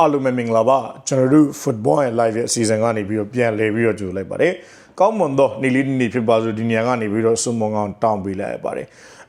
အားလုံးပဲမင်္ဂလာပါကျွန်တော်တို့ football ရဲ့ live ရဲ့အစီအစဉ်ကနေပြီးတော့ပြန်လည်ပြီးတော့ကြိုလိုက်ပါတယ်ကောင်းမွန်သောနေ့လေးနေ့ဖြစ်ပါစို့ဒီနေရာကနေပြီးတော့စုံမုံကောင်တောင်းပေးလိုက်ရပါတယ်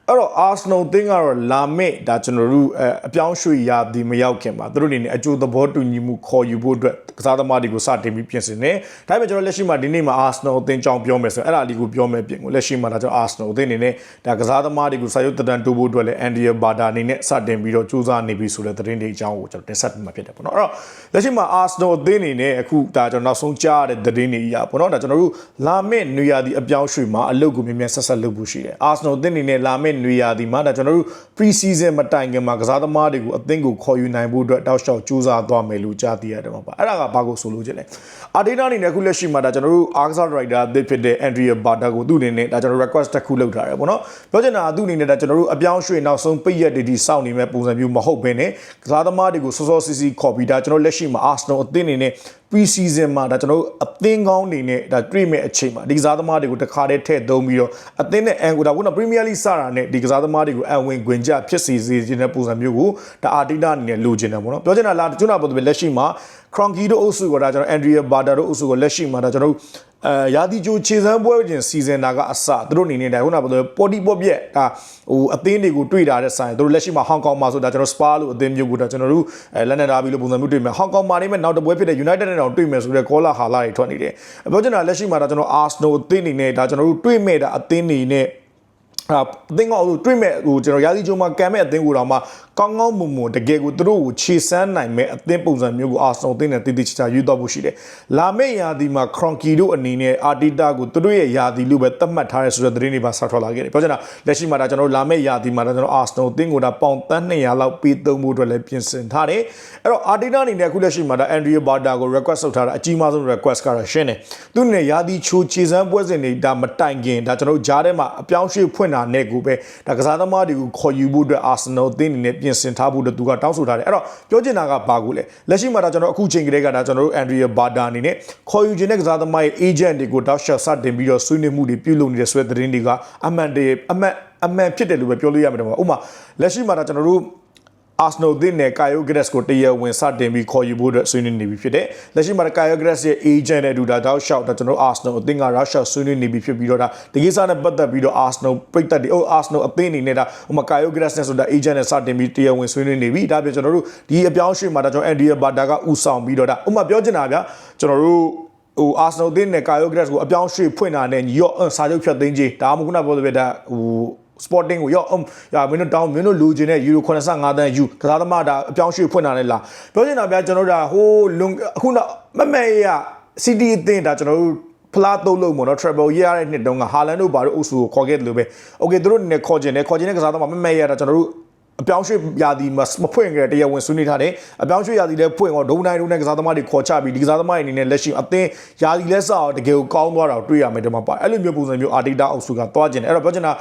အဲ့တော့ Arsenal တင်းကတော့လာမယ့်ဒါကျွန်တော်တို့အအပြောင်းရွှေ့ရာဒီမရောက်ခင်မှာသူတို့အနေနဲ့အကျိုးသဘောတူညီမှုခေါ်ယူဖို့အတွက်ကစားသမားတွေကိုစတင်ပြီးပြင်ဆင်နေဒါပေမဲ့ကျွန်တော်လက်ရှိမှာဒီနေ့မှာ Arsenal အသင်းကြောင်းပြောမယ်ဆိုရင်အဲ့ဒါလေးကိုပြောမယ်ပြင်ကိုလက်ရှိမှာဒါကျွန်တော် Arsenal အသင်းအနေနဲ့ဒါကစားသမားတွေကိုစာရုပ်တဒန်တိုးဖို့အတွက်လည်း Andy Barda အနေနဲ့စတင်ပြီးတော့စူးစမ်းနေပြီဆိုတဲ့သတင်းတွေအကြောင်းကိုကျွန်တော်တင်ဆက်ပေးမှာဖြစ်တယ်ပေါ့နော်အဲ့တော့လက်ရှိမှာ Arsenal အသင်းအနေနဲ့အခုဒါကျွန်တော်နောက်ဆုံးကြားရတဲ့သတင်းတွေအရပေါ့နော်ဒါကျွန်တော်တို့လာမယ့်နွေရာသီအပြောင်းရွှေ့မှာအလုပ်ကိုမြင်မြန်ဆက်ဆက်လုပ်ဖို့ရှိတယ် Arsenal အသင်းအနေနဲ့လာမယ့်နွေရာသီမှာဒါကျွန်တော်တို့ pre-season မတိုင်ခင်မှာကစားသမားတွေကိုအသင်းကိုခေါ်ယူနိုင်ဖို့အတွက်တောက်လျှောက်စူးစမ်းသွားမယ်လို့ကြားသိရတယ်မှာပါအဲ့ဒါကဘာကိုဆိုလို့ချင်လဲအာဒေနာအနေနဲ့အခုလက်ရှိမှာဒါကျွန်တော်တို့ Arsenal Rider အသစ်ဖြစ်တဲ့ Andrea Barta ကိုသူ့အနေနဲ့ဒါကျွန်တော် request တစ်ခုလုပ်ထားတယ်ပေါ့နော်ပြောချင်တာကသူ့အနေနဲ့ဒါကျွန်တော်တို့အပြောင်းရွှေ့နောက်ဆုံးပိတ်ရက်တွေဒီစောင့်နေမဲ့ပုံစံမျိုးမဟုတ်ဘဲနဲ့ကစားသမားတွေကိုစောစောစီးစီးခေါ်ပြီးဒါကျွန်တော်လက်ရှိမှာ Arsenal အသင်းအနေနဲ့ pre-season မှာဒါကျွန်တော်တို့အသင်းကောင်းအနေနဲ့ဒါတွေ့မဲ့အချိန်မှာဒီကစားသမားတွေကိုတစ်ခါတည်းထည့်သုံးပြီးတော့အသင်းနဲ့အန်ကိုဒါခုန Premier League စတာနဲ့ဒီကစားသမားတွေကိုအံဝင်ခွင်ကြဖြစ်စီစေခြင်းတဲ့ပုံစံမျိုးကိုဒါအာတီတာအနေနဲ့လိုချင်တယ်ပေါ့နော်ပြောချင်တာလားကျွန်တော်ပြောတယ်လက်ရှိမှာ Cronky တို့အုပ်စုကဒါကျွန်တော် Andrea Barter တို့အုပ်စုကလက်ရှိမှာဒါကျွန်တော်တို့ အဲရာသီကြိုခြေစမ်းပွဲချင်းစီစဉ်တာကအစသူတို့အနေနဲ့ဒါခုနကပြောတယ်ပေါ်တီပေါ်ပြက်ဒါဟိုအသင်းတွေကိုတွေ့တာတဲ့ဆိုင်သူတို့လက်ရှိမှာဟောင်ကောင်မှာဆိုတာကျွန်တော် Spa လို့အသင်းမျိုးကိုဒါကျွန်တော်တို့အဲလန်ဒန်ဒါဘီလို့ပုံစံမျိုးတွေ့မယ်ဟောင်ကောင်မှာနေမဲ့နောက်တစ်ပွဲဖြစ်တဲ့ United နဲ့တောင်တွေ့မယ်ဆိုတဲ့ call ဟာလာတွေထွက်နေတယ်ပြောချင်တာလက်ရှိမှာဒါကျွန်တော် Arsenal အသင်းအနေနဲ့ဒါကျွန်တော်တို့တွေ့မဲ့တာအသင်းတွေနဲ့ အာအသင်းကဟိုတွေ့မဲ့ဟိုကျွန်တော်ရာသီကြိုမှာကံမဲ့အသင်းကိုတော့မှကောင်းကောင်းမွန်မွန်တကယ်ကိုသူတို့ကိုခြေစမ်းနိုင်မဲ့အသင်းပုံစံမျိုးကိုအာဆနယ်အသင်းနဲ့တည်တည်ချာချာယူတော့ဖို့ရှိတယ်။လာမယ့်ရာသီမှာခရွန်ကီတို့အနေနဲ့အာတီတာကိုသူတို့ရဲ့ရာသီလို့ပဲသတ်မှတ်ထားရဲဆိုတဲ့သတင်းတွေပါဆက်ထွက်လာခဲ့တယ်။ပြောချင်တာလက်ရှိမှာဒါကျွန်တော်လာမယ့်ရာသီမှာဒါကျွန်တော်အာဆနယ်အသင်းကိုဒါပေါင်တန်း200လောက်ပေးသုံးဖို့အတွက်လည်းပြင်ဆင်ထားတယ်။အဲ့တော့အာတီတာအနေနဲ့အခုလက်ရှိမှာဒါအန်ဒရီဘာတာကို request လုပ်ထားတာအကြီးမားဆုံး request ကတော့ရှင်းတယ်။သူနဲ့ရာသီချိုးခြေစမ်းပွဲစဉ်တွေဒါမတိုင်ခင်ဒါကျွန်တော်ဂျားထဲမှာအပြောင်းရွှေ့ဖွင့်တာနဲ့ကိုပဲဒါကစားသမားတွေကိုခေါ်ယူဖို့အတွက်အာဆနယ်အသင်းအနေနဲ့ပြင်ဆင်ထားဖို့အတွက်သူကတောင်းဆိုထားတယ်အဲ့တော့ပြောချင်တာကဘာကိုလဲလက်ရှိမှာဒါကျွန်တော်အခုချိန်ကလေးကဒါကျွန်တော်တို့အန်ဒရီယာဘာတာအနေနဲ့ခေါ်ယူခြင်းတဲ့ကစားသမားရဲ့ agent တွေကိုတောက်ရှောက်စတင်ပြီးတော့ဆွေးနွေးမှုတွေပြုလုပ်နေတဲ့ဆွဲသတင်းတွေကအမှန်တည်းအမှန်အမှန်ဖြစ်တယ်လို့ပဲပြောလို့ရမှာတယ်ပေါ့ဥပမာလက်ရှိမှာဒါကျွန်တော်တို့ Arsenal သင်းနဲ့ Caio Gres ကိုတရားဝင်စတင်ပြီးခေါ်ယူဖို့အတွက်ဆွေးနွေးနေပြီဖြစ်တယ်။လက်ရှိမှာ Caio Gres ရဲ့ agent နဲ့အတူဒါတောက်လျှောက်ဒါကျွန်တော် Arsenal အသင်းကရောက်လျှောက်ဆွေးနွေးနေပြီဖြစ်ပြီးတော့ဒါဒီကိစ္စနဲ့ပတ်သက်ပြီးတော့ Arsenal ပိတ်သက်တွေဟို Arsenal အသင်းအနေနဲ့ဒါဟိုမှာ Caio Gres နဲ့ဆိုတာ agent နဲ့စတင်ပြီးတရားဝင်ဆွေးနွေးနေပြီ။ဒါပြကျွန်တော်တို့ဒီအပြောင်းရွှေ့မှာဒါကျွန်တော် Andy Barta ကဥဆောင်ပြီးတော့ဒါဥပမာပြောချင်တာဗျာကျွန်တော်တို့ဟို Arsenal အသင်းနဲ့ Caio Gres ကိုအပြောင်းရွှေ့ဖွင့်တာနဲ့ရော့စာချုပ်ဖြတ်သိမ်းခြင်းဒါမှမဟုတ်ခုနပြောတဲ့ဒါဟို sporting ကိုရောအုံရာမင်းတို့တောင်းမင်းတို့လူချင်တဲ့ယူရို85တန်းယူကစားသမားဒါအပြောင်းရွှေ့ဖွင့်တာနဲ့လားပြောချင်တာဗျာကျွန်တော်တို့ဒါဟိုလွန်အခုတော့မမဲရ city အသင်းဒါကျွန်တော်တို့ဖလားတုပ်လို့မို့နော် treble ရရတဲ့နှစ်တုန်းကဟာလန်တို့ဘာလို့အုပ်စုကိုခေါ်ခဲ့တယ်လို့ပဲ okay သူတို့အနေနဲ့ခေါ်ကျင်တယ်ခေါ်ကျင်တဲ့ကစားသမားမမဲရတာကျွန်တော်တို့အပြောင်းရွှေ့ရာသီမှာမဖွင့်ကြတဲ့တရားဝင်ဆွေးနွေးထားတယ်အပြောင်းရွှေ့ရာသီလည်းဖွင့်တော့ဒုံတိုင်းဒုံတိုင်းကစားသမားတွေခေါ်ချပြီးဒီကစားသမားတွေအနေနဲ့လက်ရှိအသင်းရာသီလက်ဆောက်တကယ်ကိုကောင်းသွားတာကိုတွေ့ရမယ်ဒီမှာပါအဲ့လိုမျိုးပုံစံမျိုးအာတီတာအုပ်စုကသွားကျင်တယ်အဲ့တော့ပြောချင်တာ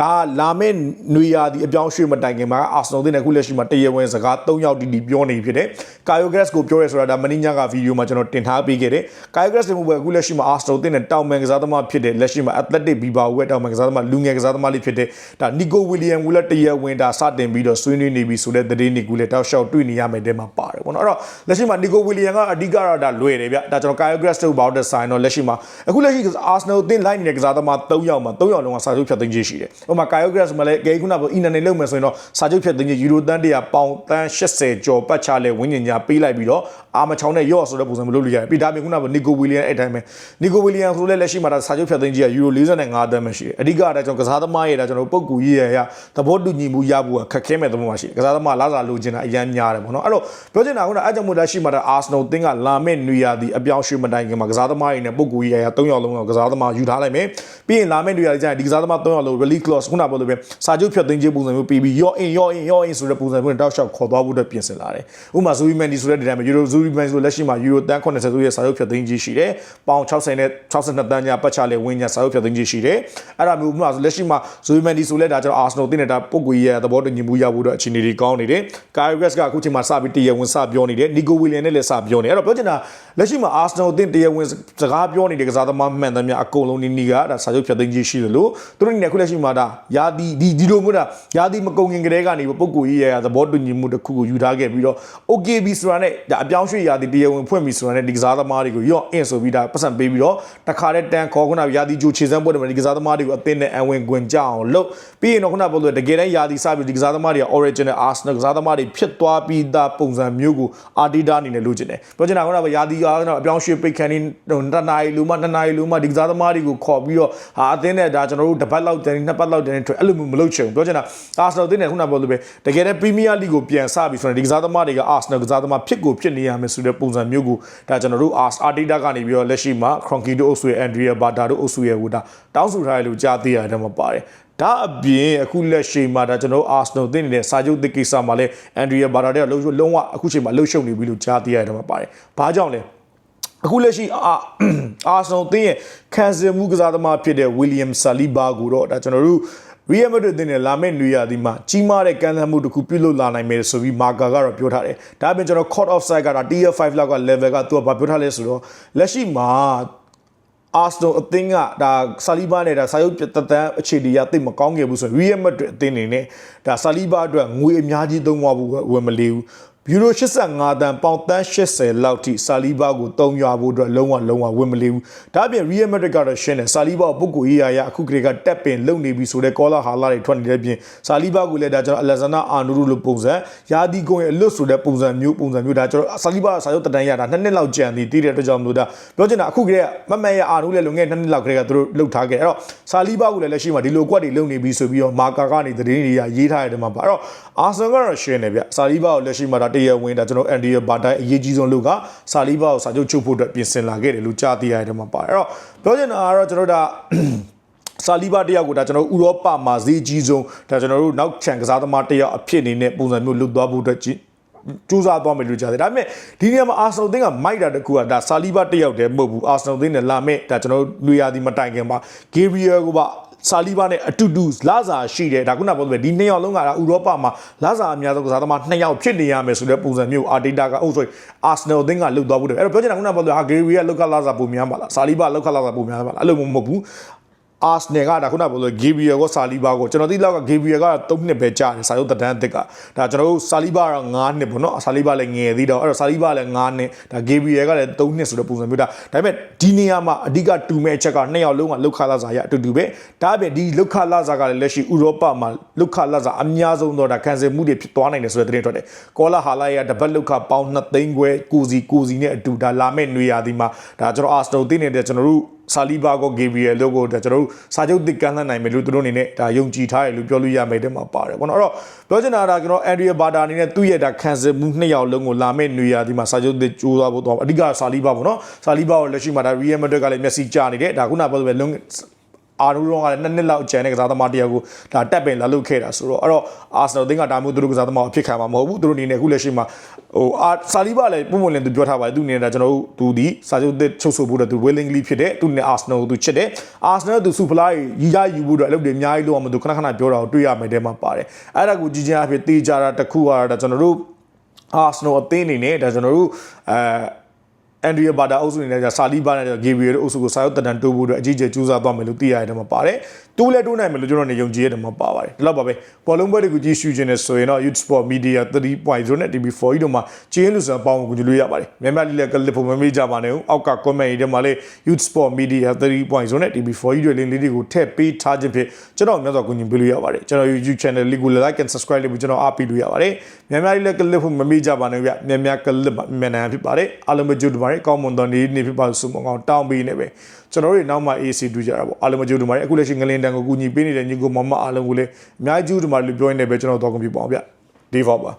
ဒါလာမယ့်နွေရာသီအပြောင်းရွှေ့မတိုင်ခင်မှာအာဆနယ်သင်းနဲ့ခုလက်ရှိမှာတရားဝင်စကား၃ယောက်တီတီပြောနေဖြစ်တယ်ကာယိုဂရက်စ်ကိုပြောရဲဆိုတာဒါမင်းညာကဗီဒီယိုမှာကျွန်တော်တင်ထားပေးခဲ့တယ်ကာယိုဂရက်စ်မျိုးပဲအခုလက်ရှိမှာအာဆနယ်သင်းနဲ့တောင်မန်ကစားသမားဖြစ်တဲ့လက်ရှိမှာ athletic biba ဝက်တောင်မန်ကစားသမားလူငယ်ကစားသမားလေးဖြစ်တဲ့ဒါနီကိုဝီလီယံကိုလည်းတရားဝင်ဒါစတင်ပြီးတော့ဆွေးနွေးနေပြီဆိုတဲ့သတင်းတွေကိုလည်းတောက်လျှောက်တွေ့နေရမယ်တဲ့မှာပါတယ်ပေါ့နော်အဲ့တော့လက်ရှိမှာနီကိုဝီလီယံကအဓိကတော့ဒါလွယ်တယ်ဗျဒါကျွန်တော်ကာယိုဂရက်စ်တို့ဘောက်တဲ့ဆိုင်တော့လက်ရှိမှာအခုလက်ရှိအာဆနယ်သင်း line နေတဲ့ကစားသမား၃ယောက်မှာ၃ယောက်လုံးကစာချုပ်ဖြတ်သိမ်းခြင်းရှိတယ်ဟိုမှာကာယိုဂရက်စ်မှာလည်းဂေခုနကအီနန်နေလုံမယ်ဆိုရင်တော့စာချုပ်ဖြတ်သိမ်းခြင်းယူရိုတန်းတရာပေါင်တန်း80ကျော်ပတ်ချလဲဝင်းညင်ညာပေးလိုက်ပြီးတော့အာမချောင်းနဲ့ရော့ဆိုတဲ့ပုံစံမျိုးလုပ်လို့ရတယ်ပြီးဒါပြင်ခုနကနီကိုဝီလီယံအဲ့တိုင်းပဲနီကိုဝီလီယံဆိုလည်းလက်ရှိမှာဒါစာချုပ်ဖြတ်သိမ်းခြင်းကယူရို45တန်းပဲရှိတယ်အဓိကဒါကျွန်တော်ကစားသမားရဲ့ဒါကျွန်တော်ပုတ်ကူကြီးရဲ့ရသဘောတူညီမှုရဖို့ခက်ခဲမဲ့သဘောမှရှိတယ်ကစားသမားလာစားလိုချင်တာအရန်များတယ်ပေါ့နော်အဲ့တော့ပြောချင်တာခုနအဲ့ကြောင့်မို့လက်ရှိမှာဒါအာဆနယ်တင်းကလာမဲ့နွေရာသီအပြောင်းရွှေ့မတိုင်ခင်မှာကစားသမားတွေနဲ့ပုတ်ကူကြီးရဲ့ရ3ယောက်လုံးကကစားသမားယူထားလိုက်မယ်ပြီးရင်လာမဲ့နွေရာသီကျရင်ဒီကစားသမား3ယောက်လုံး release clause ခုနပြောလို့ပဲစာချုပ်ဖြတ်သိမ်းခြင်းပုံစံမျိုးပြီးပြီးရော့အင်ရော့အင်ရော့အင်ဆိုတဲ့ပုံစံမျိုးနဲ့တောက်လျှောက်ခေါ်သွားဖို့အတွက်ပြင်ဆင်လာတယ်ဥပမာဇူရီမန်ဒီဆိုတဲ့ဒီတိုင်းမှာယူရိုဇူရီမန်ဆိုလက်ရှိမှာယူရိုတန်း80ဆိုရဲ့စာချုပ်ဖြတ်သိမ်းခြင်းရှိတယ်ပေါင်60နဲ့62တန်းညာပတ်ချလေဝင်းညာစာချုပ်ဖြတ်သိမ်းခြင်းရှိတယ်အဲ့ဒါမျိုးဥပမာဆိုလက်ရှိမှာဇူရီမန်ဒီဆိုလဲဒါကျွန်တော်အာဆနယ်တင်းနေတာပုတ်ကွေရဲ့သဘောတူညီမှုရဖို့အတွက်အခြေအနေတွေကောင်းနေတယ်ကာယိုဂရက်စ်ကအခုချိန်မှာစပြီးတရားဝင်စပြောနေတယ်နီကိုဝီလီယန်နဲ့လည်းစပြောနေအဲ့တော့ပြောချင်တာလက်ရှိမှာအာဆနယ်တင်းတရားဝင်စကားပြောနေတဲ့ကစားသမားမှန်သမျှအကုန်လုံးနီးနီးကဒါစာချုပ်ဖြတ်သိမ်းခြင်းရှိတယ်လို့သူတို့အနေနဲ့အခုလက်ရှိမှာဒါယာဒီဒီဒီလိုမျိုးဒါယာဒီမကုံငင်ကလေးကနေပုံကိုကြီးရရသဘောတူညီမှုတစ်ခုကိုယူထားခဲ့ပြီးတော့ OKB ဆိုတာနဲ့ဒါအပြောင်းရွှေ့ယာဒီတရားဝင်ဖွင့်ပြီဆိုတာနဲ့ဒီကစားသမားတွေကိုရော့အင်ဆိုပြီးဒါပတ်စံပေးပြီးတော့တခါတည်းတန်ခေါ်ခုနယာဒီဂျိုခြေစမ်းပွဲတွေမှာဒီကစားသမားတွေကိုအသင်းနဲ့အဝင်ခွင်ကြအောင်လုပ်ပြီးရင်တော့ခုနပြောလို့တကယ်တမ်းယာဒီစပြီးဒီကစားသမားတွေက original Arsenal ကစားသမားတွေဖြစ်သွားပြီးသားပုံစံမျိုးကိုအာဒီတာအနေနဲ့လုပ်ချင်တယ်ပြောချင်တာခုနကယာဒီကတော့အပြောင်းရွှေ့ပိတ်ခန်းနေတနာရီလူမှနှစ်နာရီလူမှဒီကစားသမားတွေကိုခေါ်ပြီးတော့ဟာအသင်းနဲ့ဒါကျွန်တော်တို့တစ်ပတ်လောက်တန်းနှစ်ပတ်လောက်တန်းထွက်အဲ့လိုမျိုးမလုပ်ချင်ဘူးပြောချင်တာ Arsenal အသင်းနဲ့ခုနပြောလို့ပဲတကယ်တမ်း Premier League ကိုပြန်စပြီးဆိုရင်ဒီကစားသမားတွေက Arsenal ကစားသမားဖြစ်ကိုဖြစ်နေရမယ်ဆိုတဲ့ပုံစံမျိုးကိုဒါကျွန်တော်တို့ Arteta ကနေပြီးတော့လက်ရှိမှာ Kroenke တို့အုပ်စုရဲ့ Andrea Bata တို့အုပ်စုရဲ့ဟိုဒါတောင်းဆိုထားတယ်လို့ကြားသိရတယ်မှာပါတယ်ဒါအပြင်အခုလက်ရှိမှာဒါကျွန်တော်တို့ Arsenal တင်နေတဲ့စာချုပ်သစ်ကိစ္စမှာလဲ Andrea Bata တဲ့လုံးလုံးဝအခုချိန်မှာလှုပ်ရှုပ်နေပြီလို့ကြားသိရတယ်မှာပါတယ်။ဘာကြောင့်လဲ အခုလက်ရှိအာအာဆနယ်တင်းရဲ့ခံစမှုကစားသမားဖြစ်တဲ့ William Saliba ကိုတော့ဒါကျွန်တော်တို့ Real Madrid တင်တဲ့လာမယ့်နွေရာသီမှာကြီးမားတဲ့ကမ်းလှမ်းမှုတစ်ခုပြုလုပ်လာနိုင်မယ်ဆိုပြီးမာကာကတော့ပြောထားတယ်။ဒါအပြင်ကျွန်တော် court offside ကဒါ tier 5လောက်က level ကသူကဘာပြောထားလဲဆိုတော့လက်ရှိမှာအာစတိုအသင်းကဒါဆာလီဘာနဲ့ဒါစာရုပ်တတန်းအခြေဒီရသိမကောင်းခဲ့ဘူးဆိုရင် Real Madrid အသင်းနေနဲ့ဒါဆာလီဘာအတွက်ငွေအများကြီးသုံးသွားဖို့ဝင်မလေးဘူး ယူရို85တန်ပေါင်တန်း80လောက်ထိဆာလီဘာကိုတုံးရွာဖို့အတွက်လုံးဝလုံးဝဝင်မလေးဘူးဒါအပြင် Real Madrid ကတော့ရှင်းတယ်ဆာလီဘာကိုပုဂ္ဂိုလ်ရေးရာရအခုကလေးကတက်ပင်လုံနေပြီဆိုတဲ့ကောလာဟာလာတွေထွက်နေတဲ့ပြင်ဆာလီဘာကိုလည်းဒါကျွန်တော်အလက်ဇန်နာအာနူရူလိုပုံစံယာဒီကုံရဲ့အလွတ်ဆိုတဲ့ပုံစံမျိုးပုံစံမျိုးဒါကျွန်တော်ဆာလီဘာစာရုပ်တတန်းရတာနှစ်နှစ်လောက်ကြံသေးတည်တဲ့အတွက်ကြောင့်မလို့ဒါပြောချင်တာအခုကလေးကမမရဲ့အာနူလည်းလုံငယ်နှစ်နှစ်လောက်ကလေးကသူတို့လှုပ်ထားခဲ့အဲ့တော့ဆာလီဘာကိုလည်းလက်ရှိမှာဒီလိုကွက်တွေလုံနေပြီဆိုပြီးတော့မာကာကနေသတင်းတွေကရေးထားတဲ့မှာပါအဲ့တော့အာဆန်ကတော့ရှင်းတယ်ဗျဆာလီဘာကိုလက်ရှိမှာဒါတရဝင်ဒါကျွန်တော်အန်ဒီယာဘာတိုင်းအရေးကြီးဆုံးလူကဆာလီဘာကိုစာချုပ်ချုပ်ဖို့အတွက်ပြင်ဆင်လာခဲ့တယ်လို့ကြားသိရတယ်မှာပါအဲ့တော့ပြောချင်တာကတော့ကျွန်တော်ဒါဆာလီဘာတယောက်ကိုဒါကျွန်တော်ဥရောပမှာဈေးကြီးဆုံးဒါကျွန်တော်တို့နောက်ချန်ကစားသမားတယောက်အဖြစ်အနေနဲ့ပုံစံမျိုးလွတ်သွားဖို့အတွက်ကြည့်စူးစမ်းသွားမယ်လို့ကြားတယ်ဒါပေမဲ့ဒီနေရာမှာအာဆနယ်သင်းကမိုက်တာတကူကဒါဆာလီဘာတယောက်တည်းမဟုတ်ဘူးအာဆနယ်သင်းနဲ့လာမဲ့ဒါကျွန်တော်တို့လူရသည်မတိုင်ခင်ပါဂေဘရီယယ်ကိုပါ ဆာလီဘာနဲ့အတူတူလာစာရှိတယ်ဒါခုနပြောလို့ဒီနှစ်ယောက်လုံးကဥရောပမှာလာစာအများဆုံးကစားသမားနှစ်ယောက်ဖြစ်နေရမယ်ဆိုတဲ့ပုံစံမျိုးအာဒေတာကအုပ်ဆိုအာဆနယ်အသင်းကလုတ်သွားဖို့တယ်အဲ့တော့ပြောချင်တာခုနပြောလို့ဟာဂေရီယယ်လောက်ခလာစာပုံများပါလားဆာလီဘာလောက်ခလာစာပုံများပါလားအဲ့လိုမဟုတ်ဘူး အာစနယ်ကဒါခုနပြောလို့ဂေဘရီယယ်ကိုဆာလီဘာကိုကျွန်တော်သိလောက်ကဂေဘရီယယ်က3နှစ်ပဲကြာတယ်စာရုပ်တန်းအသစ်ကဒါကျွန်တော်တို့ဆာလီဘာက9နှစ်ပေါ့နော်ဆာလီဘာလည်းငယ်သေးတော့အဲ့တော့ဆာလီဘာလည်း9နှစ်ဒါဂေဘရီယယ်ကလည်း3နှစ်ဆိုတဲ့ပုံစံမျိုးဒါဒါပေမဲ့ဒီနေရာမှာအဓိကတူမဲ့အချက်ကနှစ်ယောက်လုံးကလောက်ခလာစာရအတူတူပဲဒါအပြင်ဒီလောက်ခလာစာကလည်းလက်ရှိဥရောပမှာလောက်ခလာစာအများဆုံးတော့ဒါခံစင်မှုတွေဖြစ်သွားနိုင်တယ်ဆိုတဲ့သတင်းထွက်တယ်ကောလာဟာလာရတပတ်လောက်ခပေါင်း2သိန်းခွဲကိုစီကိုစီနဲ့အတူဒါလာမဲ့နွေရာသီမှာဒါကျွန်တော်အာစတိုသိနေတဲ့ကျွန်တော်တို့ ဆာလီဘာကိုဂေဘရီယယ်တို့ကိုဒါကျွန်တော်တို့စာချုပ်တစ်ကမ်းလှမ်းနိုင်မယ်လို့သူတို့အနေနဲ့ဒါယုံကြည်ထားတယ်လို့ပြောလို့ရမယ်တဲ့မှာပါတယ်ပေါ့နော်အဲ့တော့ပြောချင်တာကကျွန်တော်အန်ဒရီယာဘာတာအနေနဲ့သူ့ရဲ့ဒါခံစစ်မှုနှစ်ယောက်လုံးကိုလာမဲ့နွေရာဒီမှာစာချုပ်တစ်ကြိုးစားဖို့တော့အဓိကဆာလီဘာပေါ့နော်ဆာလီဘာကိုလက်ရှိမှာဒါရီယယ်မက်ဒရစ်ကလည်းမျက်စိကျနေတယ်ဒါခုနပြောလို့ပဲလုံး အာနူရောကလည်းနှစ်နှစ်လောက်အကျန်တဲ့ကစားသမားတယောက်ကိုဒါတက်ပင်လာလုပ်ခဲ့တာဆိုတော့အဲ့တော့အာဆနယ်သင်းကဒါမျိုးသူတို့ကစားသမားကိုအဖြစ်ခံမှာမဟုတ်ဘူးသူတို့အနေနဲ့အခုလက်ရှိမှာဟိုအာဆာလီဘာလည်းပုံမှန်လည်းသူပြောထားပါတယ်သူအနေနဲ့ဒါကျွန်တော်တို့သူဒီစာချုပ်သစ်ချုပ်ဆိုဖို့တော့သူ willingly ဖြစ်တယ်သူနဲ့အာဆနယ်ကိုသူချစ်တယ်အာဆနယ်ကသူစူဖလာရီရယူဖို့တော့အလုပ်တွေအများကြီးလုပ်အောင်မသူခဏခဏပြောတာကိုတွေ့ရမယ်တဲ့မှာပါတယ်အဲ့ဒါကိုကြည်ချင်းအဖြစ်တေးကြတာတစ်ခုကတော့ဒါကျွန်တော်တို့အာဆနယ်အသင်းအနေနဲ့ဒါကျွန်တော်တို့အဲ အန်ဒရီယာဘာတာအုပ်စုအနေနဲ့ဆာလီဘာနဲ့ဂေဘရီယယ်တို့အုပ်စုကိုစာရုပ်တန်တိုးဖို့အတွက်အကြီးကျယ်ကြိုးစားသွားမယ်လို့သိရတယ်မှာပါတယ်။ တိုးလဲတိုးနိုင်မယ်လို့ကျွန်တော်နေယုံကြည်ရတယ်မှာပါပါတယ်။ဒီလောက်ပါပဲ။ဘောလုံးပွဲတွေကိုကြည့်ရှုခြင်းနဲ့ဆိုရင်တော့ Youth Sport Media 3.0နဲ့ TV4 ကြီးတို့မှာကျင်းလို့ဆိုပေါင်းကိုကြည့်လို့ရပါတယ်။မြန်မာလေးလည်းကလစ်ဖို့မမေ့ကြပါနဲ့။အောက်က comment တွေမှာလည်း Youth Sport Media 3.0နဲ့ TV4 ကြီးတွေလင်းလေးတွေကိုထည့်ပေးထားခြင်းဖြစ်ကျွန်တော်များစွာကူညီပေးလို့ရပါတယ်။ကျွန်တော် YouTube channel လေးကို like and subscribe လုပ်ပြီးကျွန်တော်အားပေးလို့ရပါတယ်။မြန်မာလေးလည်းကလစ်ဖို့မမေ့ကြပါနဲ့ဗျ။မြန်မာကလစ်မြန်မာဖြစ်ပါတယ်။အားလုံးပဲကြိုးတပါတယ်။ကောင်းမွန်သောနေ့နေ့ဖြစ်ပါစုမကောင်တောင်းပေးနေပဲကျွန်တော်တို့နောက်မှ AC တူကြတာပေါ့အားလုံးမကြိုးတူပါတယ်အခုလက်ရှိငလင်တန်ကိုကူညီပေးနေတဲ့ညီကိုမမအားလုံးကိုလည်းအများကြီးကြိုးတူပါတယ်လို့ပြောရင်းနဲ့ပဲကျွန်တော်တော့ကွန်ပျူတာပါဗျဒေးဖောက်ပါ